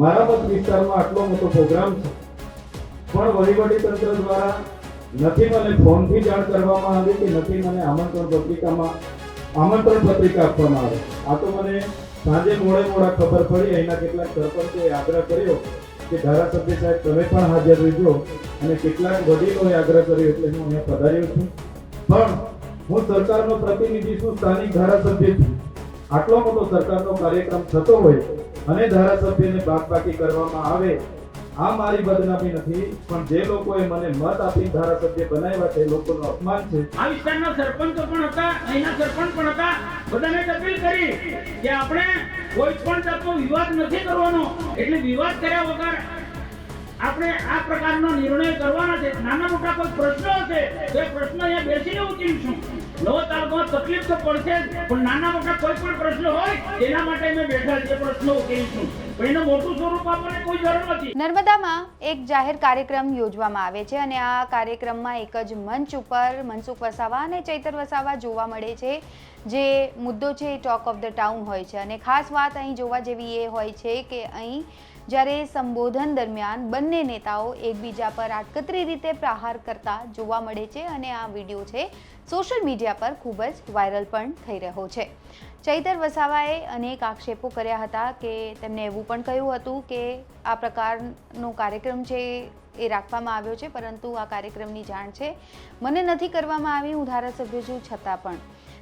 મારા મત વિસ્તારમાં આટલો મોટો પ્રોગ્રામ છે. પણ વહીવટી તંત્ર દ્વારા નથી મને ફોનથી જાણ કરવામાં આવી કે નથી મને આમંત્રણ પત્રિકામાં આમંત્રણ પત્રિકા આપવામાં આવે. આ તો મને સાંજે મોડે મોડા ખબર પડી, અહીંના કેટલાક સરપંચોએ આગ્રહ કર્યો કે ધારાસભ્ય સાહેબ, તમે પણ હાજર રહેજો અને કેટલાક વડીલોએ આગ્રહ કર્યો એટલે હું અહીંયા પધાર્યો છું. પણ હું સરકારનો પ્રતિનિધિ છું, સ્થાનિક ધારાસભ્ય છું. આટલો મોટો સરકારનો કાર્યક્રમ થતો હોય અને ધારાસભ્યને બાદબાકી કરવામાં આવે, આ મારી બદનામી નથી, પણ જે લોકોએ મને મત આપી ધારાસભ્ય બનાવ્યા છે લોકોનું અપમાન છે. આ વિસ્તારના સરપંચો પણ હતા, અહીંના સરપંચ પણ હતા. બધાને અપીલ કરી કે આપણે કોઈ પણ જાતનો વિવાદ નથી કરવાનો. એટલે વિવાદ કર્યા વગર આપણે આ પ્રકારનો નિર્ણય કરવાના છે. નાના મોટા કોઈ પ્રશ્નો હશે, તો એ પ્રશ્ન અહીંયા બેસીને ઉકેલીશું. તકલીફ તો પડશે પણ નાના મોટા કોઈ પણ પ્રશ્ન હોય એના માટે અમે બેઠા છીએ, પ્રશ્નો ઉકેલીશું. નર્મદામાં એક જાહેર કાર્યક્રમ યોજવામાં આવે છે અને આ કાર્યક્રમમાં એક જ મંચ ઉપર મનસુખ વસાવા અને ચૈતર વસાવા જોવા મળે છે. જે મુદ્દો છે એ ટોક ઓફ ધ ટાઉન હોય છે. અને ખાસ વાત અહીં જોવા જેવી એ હોય છે કે અહીં જ્યારે સંબોધન દરમિયાન બંને નેતાઓ એકબીજા પર આડકતરી રીતે પ્રહાર કરતા જોવા મળે છે અને આ વીડિયો છે સોશિયલ મીડિયા પર ખૂબ જ વાયરલ પણ થઈ રહ્યો છે. ચૈતર વસાવાએ અનેક આક્ષેપો કર્યા હતા કે તેમને એવું પણ કહ્યું હતું કે આ પ્રકારનો કાર્યક્રમ છે એ રાખવામાં આવ્યો છે, પરંતુ આ કાર્યક્રમની જાણ છે. મને નથી કરવામાં આવી, હું ધારાસભ્ય છું, છતાં પણ.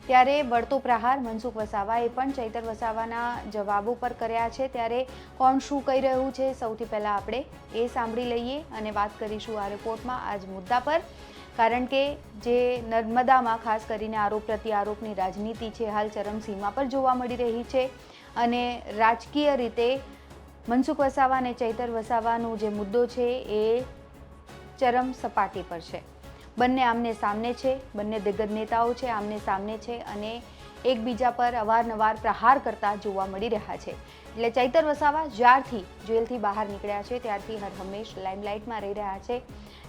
ત્યારે વળતો પ્રહાર મનસુખ વસાવાએ પણ ચૈતર વસાવાના જવાબો પર કર્યા છે. ત્યારે કોણ શું કહી રહ્યું છે સૌથી પહેલાં આપણે એ સાંભળી લઈએ અને વાત કરીશું આ રિપોર્ટમાં આજ મુદ્દા પર. કારણ કે જે નર્મદામાં ખાસ કરીને આરોપ પ્રત્યારોપની રાજનીતિ છે, હાલ ચરમસીમા પર જોવા મળી રહી છે અને રાજકીય રીતે મનસુખ વસાવા અને ચૈતર વસાવાનો જે મુદ્દો છે એ ચરમ સપાટી પર છે. બંને આમને સામને છે, બંને દિગ્ગજ નેતાઓ છે, આમને સામને છે અને એકબીજા પર અવારનવાર પ્રહાર કરતા જોવા મળી રહ્યા છે. એટલે ચૈતર વસાવા જ્યારથી જેલથી બહાર નીકળ્યા છે, ત્યારથી હર હંમેશ લાઇમલાઇટમાં રહી રહ્યા છે.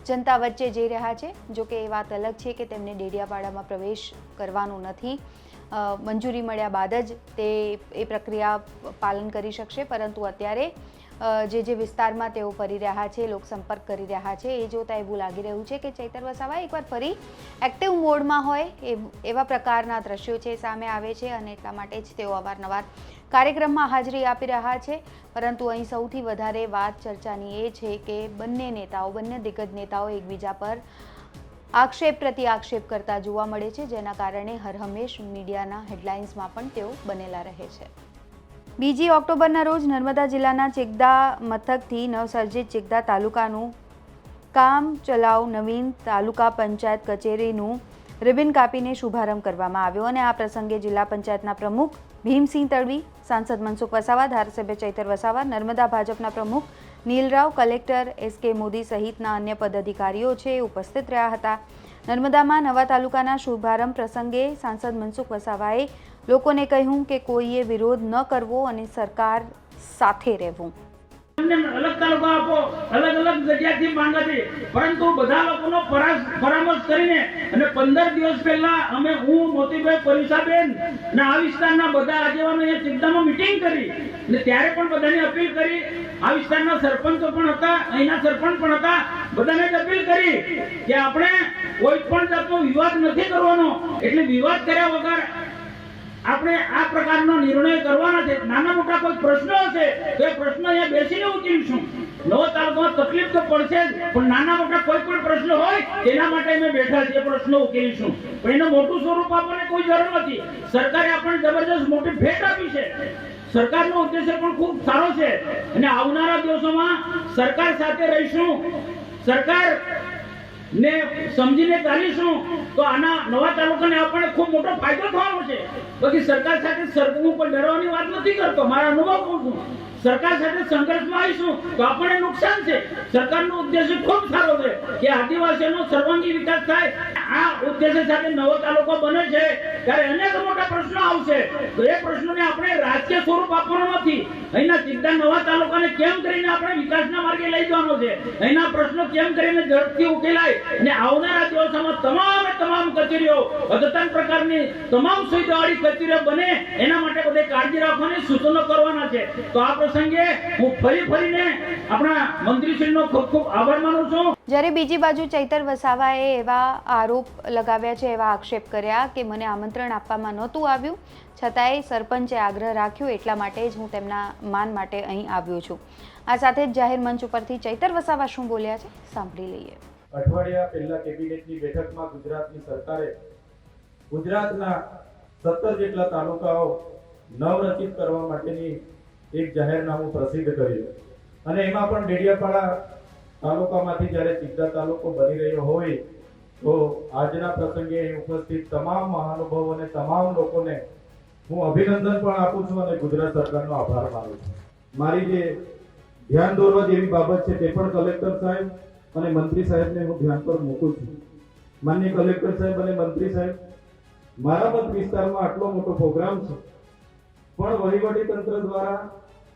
જનતા વચ્ચે જઈ રહ્યા છે. જો કે એ વાત અલગ છે કે તેમને ડેડિયાપાડામાં પ્રવેશ કરવાનો નથી. મંજૂરી મળ્યા બાદ જ તે એ પ્રક્રિયા પાલન કરી શકશે, પરંતુ અત્યારે જે જે વિસ્તારમાં તેઓ ફરી રહ્યા છે, લોકસંપર્ક કરી રહ્યા છે, એ જોતાં એવું લાગી રહ્યું છે કે ચૈતર વસાવા એકવાર ફરી એક્ટિવ મોડમાં હોય એ, એવા પ્રકારના દ્રશ્યો છે, સામે આવે છે અને એટલા માટે જ તેઓ અવારનવાર કાર્યક્રમમાં હાજરી આપી રહ્યા છે. પરંતુ અહીં સૌથી વધારે વાત ચર્ચાની એ છે કે બંને નેતાઓ, બંને દિગ્ગજ નેતાઓ એકબીજા પર આક્ષેપ પ્રતિ આક્ષેપ કરતા જોવા મળે છે, જેના કારણે હરહંમેશ મીડિયાના હેડલાઇન્સમાં પણ તેઓ બનેલા રહે છે. બીજી ઓક્ટોબરના રોજ નર્મદા જિલ્લાના ચેકદા મથકથી નવસર્જિત ચેકદા તાલુકાનું કામ ચલાવ નવીન તાલુકા પંચાયત કચેરીનું રિબિન કાપીને શુભારંભ કરવામાં આવ્યો અને આ પ્રસંગે જિલ્લા પંચાયતના પ્રમુખ ભીમસિંહ તડવી, સાંસદ મનસુખ વસાવા, ધારાસભ્ય ચૈતર વસાવા, નર્મદા ભાજપના પ્રમુખ નીલરાવ, કલેક્ટર એસ કે મોદી સહિતના અન્ય પદાધિકારીઓ છે ઉપસ્થિત રહ્યા હતા. નર્મદામાં નવા તાલુકાના શુભારંભ પ્રસંગે સાંસદ મનસુખ વસાવાએ લોકોને કહ્યું કે કોઈએ વિરોધ ન કરવો અને સરકાર સાથે રહેવું. અલગ તાલુકા આપો, અલગ અલગ જગ્યાથી માંગ હતી પરંતુ બધા લોકોનો પરામર્શ કરીને અને પંદર દિવસ પહેલા અમે હું, મોતીભાઈ પરિસાબેન અને આ વિસ્તારના બધા આગેવાનો એ ચિંતામાં મિટિંગ કરી અને ત્યારે પણ બધાને અપીલ કરી. આ વિસ્તારના સરપંચો પણ હતા, અહીંના સરપંચ પણ હતા. બધાને અપીલ કરી કે આપણે કોઈ પણ જાતનો વિવાદ નથી કરવાનો. એટલે વિવાદ કર્યા વગર આપણે આ પ્રકારનો નિર્ણય કરવાના છે. નાના મોટા કોઈ પ્રશ્નો હશે, તો એ પ્રશ્ન અહીંયા બેસીને ઉકેલીશું. નવો તાલુકામાં તકલીફ તો પડશે જ, પણ નાના મોટા કોઈ પણ પ્રશ્ન હોય, તેના માટે અમે બેઠા છીએ પ્રશ્નો ઉકેલીશું. પણ એનું મોટું સ્વરૂપ આપણને કોઈ જરૂર નથી. સરકારે આપણને જબરજસ્ત મોટી ભેટ આપી છે. સરકારનો ઉદ્દેશ્ય પણ ખૂબ સારો છે. અને આવનારા દિવસોમાં સરકાર સાથે રહીશું. સરકાર ને સમજીને ચાલીશું, તો આના નવા તાલુકાને આપણને ખૂબ મોટો ફાયદો થવાનો છે. બાકી સરકાર સાથે સરકવું પણ ડરવાની વાત નથી કરતો, મારા અનુભવ કહું છું. સરકાર સાથે સંઘર્ષમાં આવીશું, તો આપણને નુકસાન છે. સરકારનો ઉદ્દેશ્ય ખૂબ સારો છે કે આદિવાસીઓનો સર્વાંગી વિકાસ થાય. આ ઉદ્દેશ્ય સાથે નવો તાલુકો બને છે. ત્યારે અનેક મોટા પ્રશ્નો આવશે. તો એ પ્રશ્નોને આપણે રાજકીય સ્વરૂપ આપવાનું નથી. અહીંના સીધા નવા તાલુકાને કેમ કરીને આપણે વિકાસના માર્ગે લઈ જવાનો છે? અહીંના પ્રશ્નો કેમ કરીને ઝડપથી ઉકેલાય? અને આવનારા દિવસોમાં તમામે તમામ કચેરીઓ, અદ્યતન પ્રકારની તમામ સુવિધાવાળી કચેરીઓ બને, એના માટે બધે કાળજી રાખવાની સૂચનો કરવાના છે. તો આ પ્રસંગે હું ફરી ફરીને આપણા મંત્રીશ્રીનો ખૂબ ખૂબ આભાર માનું છું. જ્યારે બીજી બાજુ ચૈતર વસાવાએ એવા આરોપ લગાવ્યા છે, એવા આક્ષેપ કર્યા કે મને આમંત્રણ આપવામાં નહોતું આવ્યું. છતાંય સરપંચે આગ્રહ રાખ્યો, એટલા માટે જ હું તેમના માન માટે અહીં આવ્યો છું. આ સાથે જ જાહેર મંચ ઉપરથી ચૈતર વસાવા શું બોલ્યા છે, સાંભળી લઈએ. અઠવાડિયા પહેલા કેબિનેટની બેઠકમાં ગુજરાતની સરકારે ગુજરાતના સત્તર જેટલા તાલુકાઓ નવરચિત કરવા માટેની એક જાહેરનામું પ્રસિદ્ધ કર્યું. અને એમાં પણ ડેડિયાપાડા તાલુકામાંથી જ્યારે ચિત્તા તાલુકો બની રહ્યો હોય, તો આજના પ્રસંગે ઉપસ્થિત તમામ મહાનુભાવો અને તમામ લોકોને હું અભિનંદન પણ આપું છું અને ગુજરાત સરકારનો આભાર માનું છું. મારી જે ધ્યાન દોરવા જેવી બાબત છે તે પણ કલેક્ટર સાહેબ અને મંત્રી સાહેબને હું ધ્યાન પર મૂકું છું. માન્ય કલેક્ટર સાહેબ અને મંત્રી સાહેબ, મારા મત વિસ્તારમાં આટલો મોટો પ્રોગ્રામ છે. પણ વહીવટી તંત્ર દ્વારા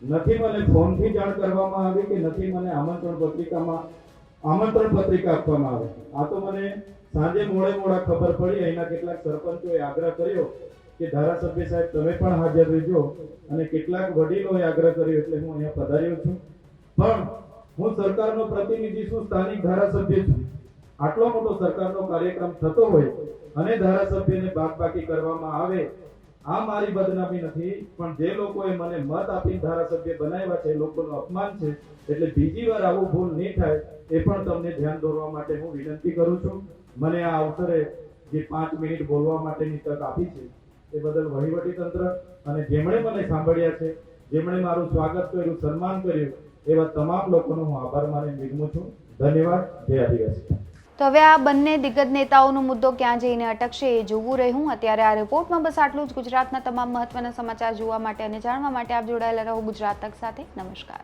નથી મને ફોનથી જાણ કરવામાં આવી કે નથી મને આમંત્રણ પત્રિકામાં આમંત્રણ પત્રિકા આપવામાં આવે. આ તો મને સાંજે મોડે મોડા ખબર પડી, અહીંના કેટલાક સરપંચોએ આગ્રહ કર્યો કે ધારાસભ્ય સાહેબ, તમે પણ હાજર રહેજો અને કેટલાક વડીલોએ આગ્રહ કર્યો એટલે હું અહીંયા પધાર્યો છું. પણ હું સરકારનો પ્રતિનિધિ છું, સ્થાનિક ધારાસભ્ય છું. આટલો મોટો સરકારનો કાર્યક્રમ થતો હોય અને ધારાસભ્યને બાદબાકી કરવામાં આવે આ મારી બદનામી નથી, પણ જે લોકોએ મને મત આપી ધારાસભ્ય બનાવ્યા છે લોકોનું અપમાન છે, એટલે બીજી વાર આવું ભૂલ નહીં થાય, એ પણ તમને ધ્યાન દોરવા માટે હું વિનંતી કરું છું. મને આ અવસરે જે પાંચ મિનિટ બોલવા માટેની તક આપી છે, એ બદલ વહીવટી તંત્ર અને જેમણે મને સાંભળ્યા છે, જેમણે મારું સ્વાગત કર્યું, સન્માન કર્યું, એવા તમામ લોકોનો હું આભાર માની નિગમું છું. ધન્યવાદ. જય આદિવાસી. તો હવે આ બંને દિગ્ગજ નેતાઓનો મુદ્દો ક્યાં જઈને અટકશે એ જોવું રહ્યું. અત્યારે આ રિપોર્ટમાં બસ આટલું જ. ગુજરાતના તમામ મહત્વના સમાચાર જોવા માટે અને જાણવા માટે આપ જોડાયેલા રહો ગુજરાત તક સાથે. નમસ્કાર.